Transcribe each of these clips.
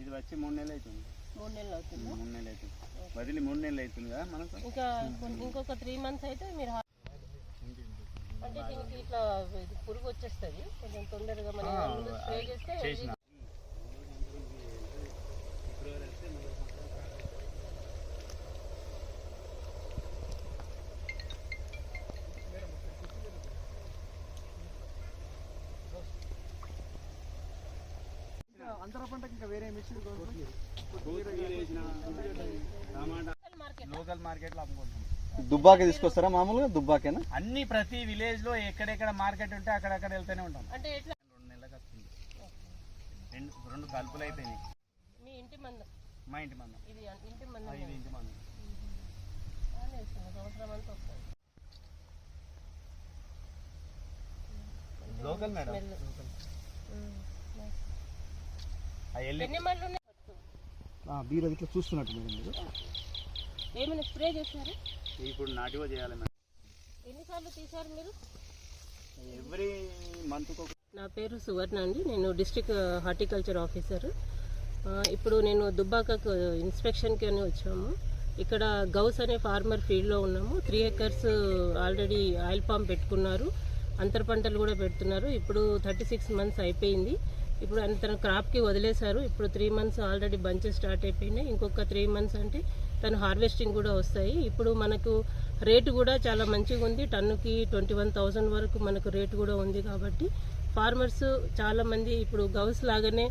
ఇది వచ్చి మూడు నెలలు అవుతుంది. మూడు నెలలు అవుతుంది. మూడు నెలలు అవుతుంది. వదిలి మూడు నెలలు అవుతుంది కదా మనకు? ఇంకా ఇంకొక త్రీ మంత్స్ అయితే మీరు అంటే దీనికి ఇట్లా పురుగు వచ్చేస్తుంది. కొంచెం తొందరగా మనం స్ప్రే చేస్తే అంతర పంటకి ఇంకా వేరే మిషన్ లోకల్ మార్కెట్లో అమ్ముకుంటాం దుబ్బాక తీసుకొస్తారా మామూలుగా? దుబ్బాకేనా? అన్ని ప్రతి విలేజ్లో ఎక్కడెక్కడ మార్కెట్ ఉంటే అక్కడక్కడ వెళ్తూనే ఉంటాం. అంటే రెండు నెలలకు వస్తుంది. రెండు రెండు కలుపులు అయిపోయినాయి. మీ ఇంటి మందం. మా ఇంటి మందం. ఇది ఇంటి మందం ఇది ఇంటి మందం. బాగానే ఇస్తుంది సంవత్సరం అంతా వస్తుంది. లోకల్ మేడం బీరో ఇట్లా చూస్తున్నట్టు మేడం మీరు. ఏమైనా స్ప్రే చేశారు? ఇప్పుడు నాటివో చేయాలి మేడం. ఎన్నిసార్లు తీశారు మీరు? ఎవ్రీ మంత్ నా పేరు సువర్ణ అండి. నేను డిస్ట్రిక్ట్ హార్టికల్చర్ ఆఫీసర్. ఇప్పుడు నేను దుబ్బాకకు ఇన్స్పెక్షన్కి అని వచ్చాము. ఇక్కడ గౌస్ అనే ఫార్మర్ ఫీల్డ్లో ఉన్నాము. Three acres already oil palm పెట్టుకున్నారు. అంతర పంటలు కూడా పెడుతున్నారు. ఇప్పుడు థర్టీ సిక్స్ మంత్స్ అయిపోయింది. ఇప్పుడు తన క్రాప్కి వదిలేశారు. ఇప్పుడు three months already bunches start అయిపోయినాయి. ఇంకొక త్రీ మంత్స్ అంటే తను హార్వెస్టింగ్ కూడా వస్తాయి. ఇప్పుడు మనకు రేటు కూడా చాలా మంచిగా ఉంది. టన్నుకి ట్వంటీ వన్ థౌజండ్ వరకు మనకు రేటు కూడా ఉంది కాబట్టి ఫార్మర్స్ చాలామంది ఇప్పుడు గౌస్ లాగానే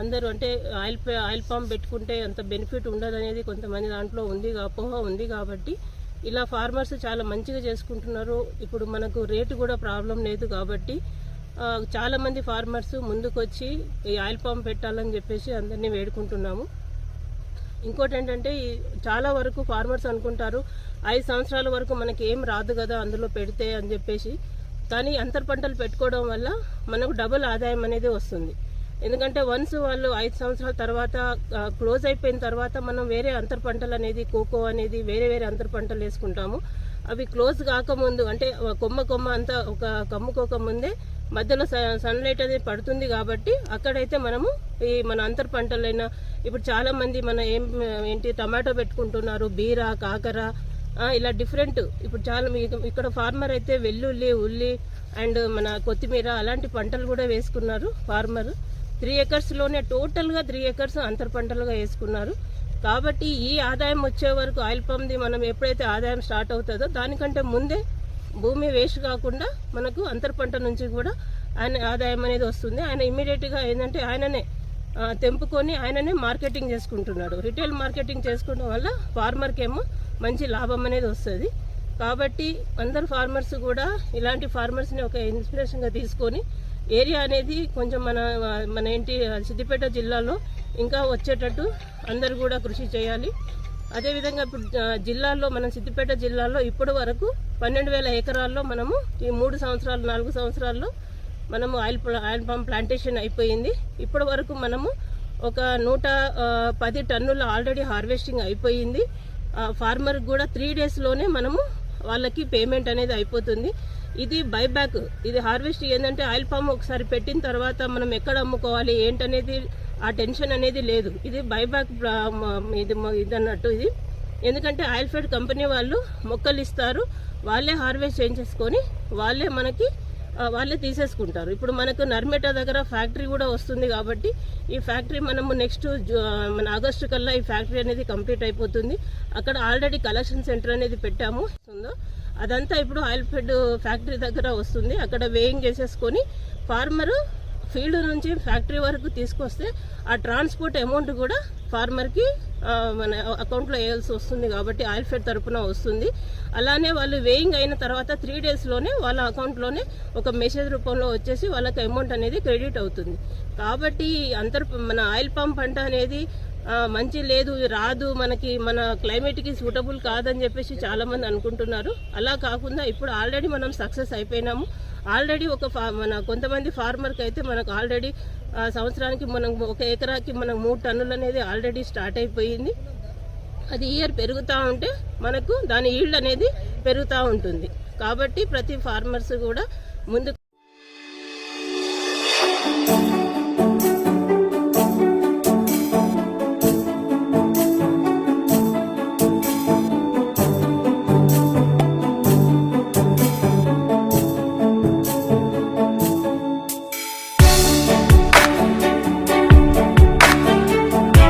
అందరూ అంటే ఆయిల్ ఆయిల్ పాంప్ పెట్టుకుంటే అంత బెనిఫిట్ ఉండదు అనేది కొంతమంది దాంట్లో ఉంది అపోహ ఉంది కాబట్టి ఇలా ఫార్మర్స్ చాలా మంచిగా చేసుకుంటున్నారు. ఇప్పుడు మనకు రేటు కూడా ప్రాబ్లం లేదు కాబట్టి చాలామంది చాలా మంది ఫార్మర్స్ ముందుకొచ్చి ఈ ఆయిల్ పంప్ పెట్టాలని చెప్పేసి అందరినీ వేడుకుంటున్నాము. ఇంకోటి ఏంటంటే చాలా వరకు ఫార్మర్స్ అనుకుంటారు ఐదు సంవత్సరాల వరకు మనకి ఏం రాదు కదా అందులో పెడితే అని చెప్పేసి. కానీ అంతర్ పంటలు పెట్టుకోవడం వల్ల మనకు డబుల్ ఆదాయం అనేది వస్తుంది. ఎందుకంటే వన్స్ వాళ్ళు ఐదు సంవత్సరాల తర్వాత క్లోజ్ అయిపోయిన తర్వాత మనం వేరే అంతర్ పంటలు అనేది కోకో అనేది వేరే వేరే అంతర్ పంటలు వేసుకుంటాము. అవి క్లోజ్ కాకముందు అంటే కొమ్మ కొమ్మ అంతా ఒక కమ్ముకోక ముందే మధ్యలో సన్లైట్ అనేది పడుతుంది కాబట్టి అక్కడైతే మనము ఈ మన అంతర్ పంటలైన ఇప్పుడు చాలా మంది మన ఏం ఏంటి టమాటో పెట్టుకుంటున్నారు బీర కాకర ఇలా డిఫరెంట్ ఇప్పుడు చాలా ఇక్కడ ఫార్మర్ అయితే వెల్లుల్లి ఉల్లి అండ్ మన కొత్తిమీర అలాంటి పంటలు కూడా వేసుకున్నారు ఫార్మర్ త్రీ ఎకర్స్లోనే టోటల్గా త్రీ ఎకర్స్ అంతర్ పంటలుగా వేసుకున్నారు. కాబట్టి ఈ ఆదాయం వచ్చే వరకు ఆయిల్ పంప్ది మనం ఎప్పుడైతే ఆదాయం స్టార్ట్ అవుతుందో దానికంటే ముందే భూమి వేస్ట్ కాకుండా మనకు అంతర్ పంట నుంచి కూడా ఆయన ఆదాయం అనేది వస్తుంది. ఆయన ఇమీడియట్గా ఏంటంటే ఆయననే తెంపుకొని ఆయననే మార్కెటింగ్ చేసుకుంటున్నాడు. రిటైల్ మార్కెటింగ్ చేసుకోవడం వల్ల ఫార్మర్కి ఏమో మంచి లాభం అనేది వస్తుంది. కాబట్టి అందరు ఫార్మర్స్ కూడా ఇలాంటి ఫార్మర్స్ని ఒక ఇన్స్పిరేషన్గా తీసుకొని ఏరియా అనేది కొంచెం మన మన ఏంటి సిద్దిపేట జిల్లాలో ఇంకా వచ్చేటట్టు అందరు కూడా కృషి చేయాలి. అదేవిధంగా ఇప్పుడు జిల్లాల్లో మనం సిద్దిపేట జిల్లాలో ఇప్పటి వరకు పన్నెండు వేల ఎకరాల్లో మనము ఈ మూడు సంవత్సరాలు నాలుగు సంవత్సరాల్లో మనము ఆయిల్ ఆయిల్ పంప్ ప్లాంటేషన్ అయిపోయింది. ఇప్పటి వరకు మనము ఒక నూట పది టన్నుల ఆల్రెడీ హార్వెస్టింగ్ అయిపోయింది. ఫార్మర్ కూడా త్రీ డేస్లోనే మనము వాళ్ళకి పేమెంట్ అనేది అయిపోతుంది. ఇది బైబ్యాక్. ఇది హార్వెస్ట్ ఏంటంటే ఆయిల్ పామ్ ఒకసారి పెట్టిన తర్వాత మనం ఎక్కడ అమ్ముకోవాలి ఏంటనేది ఆ టెన్షన్ అనేది లేదు. ఇది బైబ్యాక్ ఇది ఇది అన్నట్టు ఇది. ఎందుకంటే ఆయిల్ ఫెడ్ కంపెనీ వాళ్ళు మొక్కలు ఇస్తారు. వాళ్ళే హార్వెస్ట్ చేయించేసుకొని వాళ్ళే మనకి వాళ్ళే తీసేసుకుంటారు. ఇప్పుడు మనకు నర్మేటా దగ్గర ఫ్యాక్టరీ కూడా వస్తుంది కాబట్టి ఈ ఫ్యాక్టరీ మనము నెక్స్ట్ మన ఆగస్టు కల్లా ఈ ఫ్యాక్టరీ అనేది కంప్లీట్ అయిపోతుంది. అక్కడ ఆల్రెడీ కలెక్షన్ సెంటర్ అనేది పెట్టాము. వస్తుందో అదంతా ఇప్పుడు ఆయిల్ ఫెడ్ ఫ్యాక్టరీ దగ్గర వస్తుంది. అక్కడ వేయింగ్ చేసేసుకొని ఫార్మరు ఫీల్డ్ నుంచి ఫ్యాక్టరీ వరకు తీసుకొస్తే ఆ ట్రాన్స్పోర్ట్ అమౌంట్ కూడా ఫార్మర్కి మన అకౌంట్లో వేయాల్సి వస్తుంది కాబట్టి ఆయిల్ ఫెడ్ తరపున వస్తుంది. అలానే వాళ్ళు వేయింగ్ అయిన తర్వాత త్రీ డేస్లోనే వాళ్ళ అకౌంట్లోనే ఒక మెసేజ్ రూపంలో వచ్చేసి వాళ్ళకి అమౌంట్ అనేది క్రెడిట్ అవుతుంది. కాబట్టి అంతర్ మన ఆయిల్ పంప్ పంట అనేది మంచి లేదు రాదు మనకి మన క్లైమేట్కి సూటబుల్ కాదని చెప్పేసి చాలామంది అనుకుంటున్నారు. అలా కాకుండా ఇప్పుడు ఆల్రెడీ మనం సక్సెస్ అయిపోయినాము. ఆల్రెడీ ఒక మన కొంతమంది ఫార్మర్కి అయితే మనకు ఆల్రెడీ సంవత్సరానికి మనం ఒక ఎకరాకి మనం మూడు టన్నులు అనేది ఆల్రెడీ స్టార్ట్ అయిపోయింది. అది ఇయర్ పెరుగుతూ ఉంటే మనకు దాని ఈల్డ్ అనేది పెరుగుతూ ఉంటుంది. కాబట్టి ప్రతి ఫార్మర్స్ కూడా ముందుకు